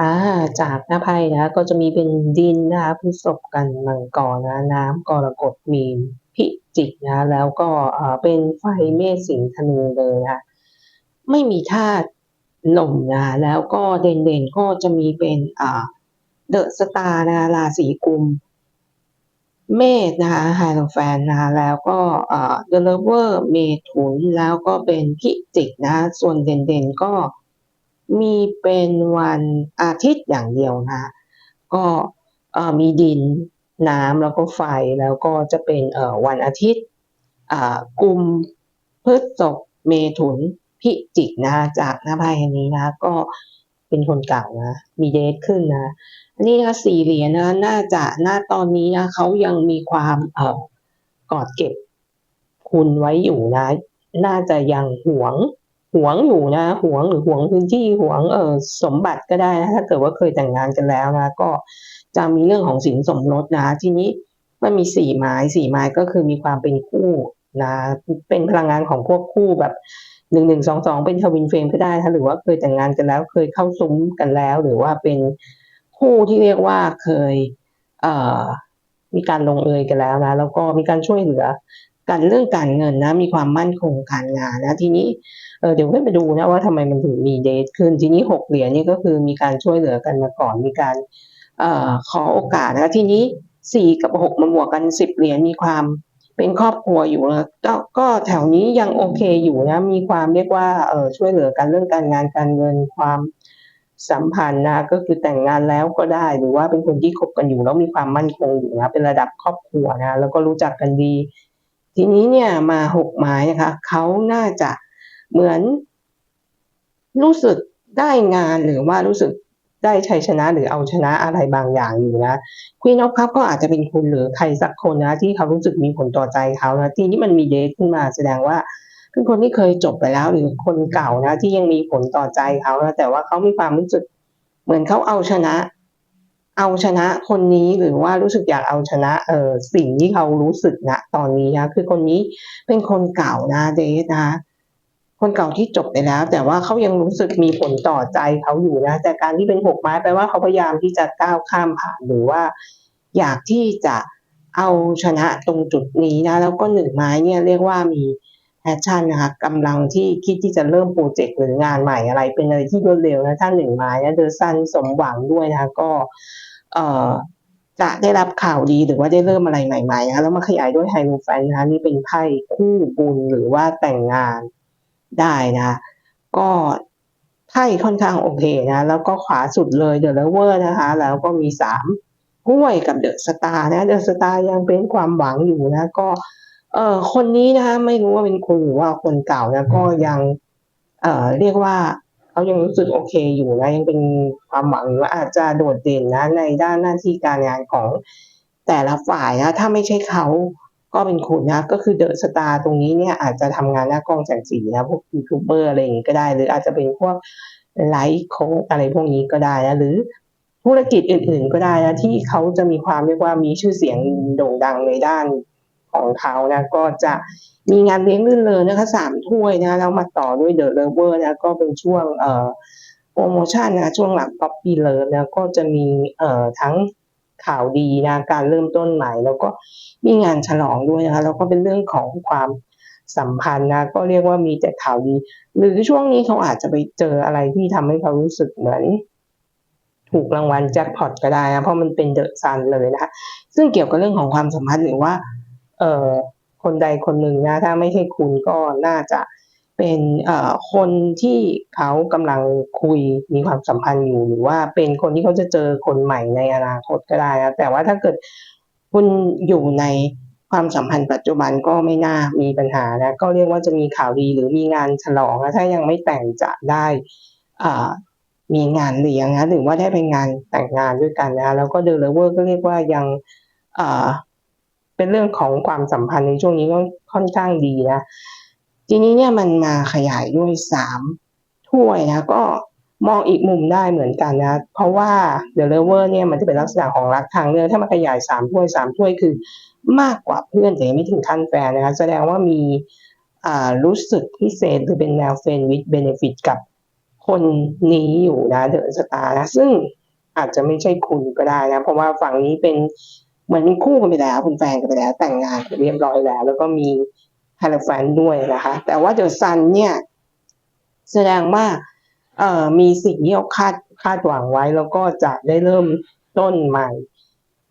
อาจากหน้าไพ่นะก็จะมีเป็นดินนะคะพฤษภกันมังกรนะน้ำกรกฎมีนพิจิกนะแล้วก็เป็นไฟเมษสิงธนูเลยนะคะไม่มีธาตุลมนะคะแล้วก็เด่นๆก็จะมีเป็นอ่าเดอะสตาร์นะราศีกุม เมษนะคะไฮโลแฟนนะคะแล้วก็เดลเวอร์เมถุนแล้วก็เป็นพิจิกนะส่วนเด่นๆก็ มีเป็นวันอาทิตย์อย่างเดียวนะ ก็มีดินน้ำแล้วก็ไฟแล้วก็จะเป็นวันอาทิตย์อ่ากุมพฤษภเมถุนพิจิกนะจากหน้าไพ่อันนี้นะก็เป็นคนเก่านะมีเดทขึ้นนะอันนี้นะคะสี่เหรียญนะน่าจะณตอนนี้นะเขายังมีความเอ่อกอดเก็บคุณไว้อยู่นะ น่าจะยังหวง หวงอยู่นะหวงหรือหวงพื้นที่หวงเออสมบัติก็ได้นะถ้าเกิดว่าเคยแต่งงานกันแล้วนะ ก็จะมีเรื่องของสินสมรสนะ ทีนี้มันมีสี่ไม้สี่ไม้ก็คือมีความเป็นคู่นะเป็นพลังงานของพวกคู่แบบหนึ่งหนึ่งสองสองเป็นทวินเฟรมก็ได้ถ้าหรือว่าเคยแต่งงานกันแล้วเคยเข้าซุ้มกันแล้ว หรือว่าเป็นคู่ที่เรียกว่าเคยเอ่อมีการลงเอยกันแล้วนะ แล้วก็มีการช่วยเหลือ กันเรื่องการเงินนะมีความมั่นคงการงานนะทีนี้เออเดี๋ยวให้ไปดูนะว่าทำไมมันถึงมีเดทขึ้นทีนี้หกเหรียญนี่ก็คือมีการช่วยเหลือกันมาก่อนมีการเอ่อขอโอกาสนะทีนี้สี่กับหกมาบวกกันสิบเหรียญมีความเป็นครอบครัวอยู่นะก็ก็แถวนี้ยังโอเคอยู่นะ มีความเรียกว่าเออช่วยเหลือกันเรื่องการงานการเงินความสัมพันธ์นะก็คือแต่งงานแล้วก็ได้หรือว่าเป็นคนที่คบกันอยู่แล้วมีความมั่นคงอยู่นะเป็นระดับครอบครัวนะแล้วก็รู้จักกันดี ทีนี้เนี่ยมาหกไม้นะคะเขาน่าจะเหมือน รู้สึกได้งานหรือว่ารู้สึกได้ชัยชนะหรือเอาชนะอะไรบางอย่างอยู่นะควีนออฟคัพก็อาจจะเป็นคุณหรือใครสักคนนะที่เขารู้สึกมีผลต่อใจเขานะทีนี้มันมีเดทขึ้นมาแสดงว่าเป็นคนที่เคยจบไปแล้วหรือคนเก่านะที่ยังมีผลต่อใจเขานะแต่ว่าเขามีความรู้สึกเหมือนเขาเอาชนะ เอาชนะคนนี้หรือว่ารู้สึกอยากเอาชนะเออสิ่งที่เขารู้สึกนะตอนนี้นะคือคนนี้เป็นคนเก่านะเดทนะคนเก่าที่จบไปแล้ว แต่ว่าเขายังรู้สึกมีผลต่อใจเขาอยู่นะแต่การที่เป็นหกไม้แปลว่าเขาพยายามที่จะก้าวข้ามผ่านหรือว่า อยากที่จะเอาชนะตรงจุดนี้นะ แล้วก็หนึ่งไม้เนี่ยเรียกว่ามี แพชชั่นนะคะกำลังที่คิดที่จะเริ่มโปรเจกต์หรืองานใหม่อะไร เป็นอะไรที่รวดเร็วนะถ้าหนึ่งไม้นะเดอซันสมหวังด้วยนะคะก็เอ่อจะได้รับข่าวดีหรือว่าได้เริ่มอะไรใหม่ๆนะคะแล้วมาขยายด้วยไฮโลแฟนนะคะนี่เป็นไพ่คู่บุญหรือว่าแต่งงานได้นะก็ไพ่ค่อนข้างโอเคนะแล้วก็ขวาสุดเลยเดอะเลเวอร์นะคะ แล้วก็มีสามห้วยกับเดอะสตาร์นะเดอะสตาร์ยังเป็นความหวังอยู่นะก็ เอ่อคนนี้นะคะไม่รู้ว่าเป็นคนหรือว่าคนเก่านะก็ยัง เอ่อเรียกว่าเขายังรู้สึกโอเคอยู่นะยังเป็นความหวังหรือว่าอาจจะโดดเด่นนะ ในด้านหน้าที่การงานของแต่ละฝ่ายนะถ้าไม่ใช่เขาก็เป็นคุณนะ ก็คือเดอะสตาร์ตรงนี้เนี่ยอาจจะทำงานหน้ากล้องแสงสีนะพวกยูทูบเบอร์อะไรอย่างนี้ก็ได้ หรืออาจจะเป็นพวกไลฟ์โค้ชอะไรพวกนี้ก็ได้นะหรือธุรกิจอื่นๆก็ได้นะที่เขาจะมีความเรียกว่ามีชื่อเสียงโด่งดังในด้าน ของเขานะก็จะมีงานเลี้ยงรื่นเริงนะคะสามถ้วยนะแล้วมาต่อด้วยเดอะเลเวอร์นะก็เป็นช่วงเอ่อโปรโมชั่นนะช่วงหลังป๊อปปี้เลิฟนะก็จะมีเอ่อทั้งข่าวดีนะการเริ่มต้นใหม่ แล้วก็มีงานฉลองด้วยนะคะแล้วก็เป็นเรื่องของความสัมพันธ์นะก็เรียกว่ามีแต่ข่าวดี หรือช่วงนี้เขาอาจจะไปเจออะไรที่ทำให้เขารู้สึกเหมือนถูกรางวัลแจ็คพอตก็ได้นะเพราะมันเป็นเดอะซันเลยนะคะซึ่งเกี่ยวกับเรื่องของความสัมพันธ์หรือว่า เอ่อคนใดคนหนึ่งนะถ้าไม่ใช่คุณก็น่าจะเป็นเอ่อคนที่เขากำลังคุยมีความสัมพันธ์อยู่หรือว่าเป็นคนที่เขาจะเจอคนใหม่ในอนาคตก็ได้นะแต่ว่าถ้าเกิดคุณอยู่ในความสัมพันธ์ปัจจุบันก็ไม่น่ามีปัญหานะก็เรียกว่าจะมีข่าวดีหรือมีงานฉลองนะถ้ายังไม่แต่งจะได้มีงานเลี้ยงนะหรือว่าได้เป็นงานแต่งงานด้วยกันนะแล้วก็เดลเวอร์ก็เรียกว่ายัง เป็นเรื่องของความสัมพันธ์ในช่วงนี้ก็ค่อนข้างดีนะทีนี้เนี่ยมันมาขยายด้วยสามถ้วยนะก็มองอีกมุมได้เหมือนกันนะ เพราะว่า The Lover เนี่ยมันจะเป็นลักษณะของรักทางเลือกถ้ามาขยายสามถ้วยสามถ้วยคือมากกว่าเพื่อนแต่ยังไม่ถึงขั้นแฟนนะคะแสดงว่ามีอ่ารู้สึกพิเศษหรือเป็นแนวเฟนวิดเบเนฟิตกับคคนนี้อยู่นะเดอะสตาร์นะซึ่งอาจจะไม่ใช่คุณก็ได้นะ เพราะว่าฝั่งนี้เป็น เหมือนคู่กันไปแล้วเป็นแฟนกันไปแล้ว แต่งงานเรียบร้อยแล้ว แล้วก็มีฮาร์แฟนด้วยนะคะ แต่ว่าเดอะซันเนี่ย แสดงว่าเอ่อมีสิ่งที่เราคาดคาดหวังไว้ แล้วก็จะได้เริ่มต้นใหม่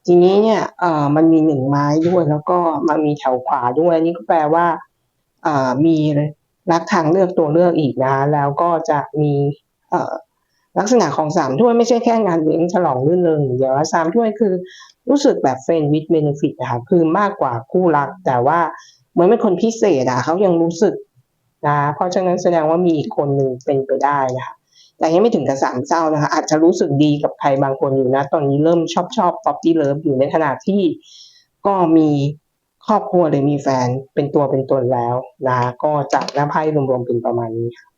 ทีนี้เนี่ยเอ่อมันมีหนึ่งไม้ด้วย แล้วก็มันมีแถวขวาด้วย นี่ก็แปลว่าเอ่อมีรักทางเลือกตัวเลือกอีกนะ แล้วก็จะมีเอ่อ ลักษณะของสามถ้วยไม่ใช่แค่งานเลี้ยงฉลองรื่นเริงอย่างเดียวสามถ้วยคือรู้สึกแบบเฟรนด์วิดเบนฟิตนะคะคือมากกว่าคู่รัก แต่ว่าเหมือนเป็นคนพิเศษอะเขายังรู้สึกนะเพราะฉะนั้นแสดงว่ามีอีกคนหนึ่งเป็นไปได้นะคะแต่ยังไม่ถึงกับสามเศร้านะคะอาจจะรู้สึกดีกับใครบางคนอยู่นะ ตอนนี้เริ่มชอบชอบป๊อปปี้เลิฟอยู่ในขณะที่ก็มีครอบครัวหรือมีแฟนเป็นตัวเป็นตนแล้วนะก็จากหน้าไพ่รวมๆเป็นประมาณนี้ค่ะ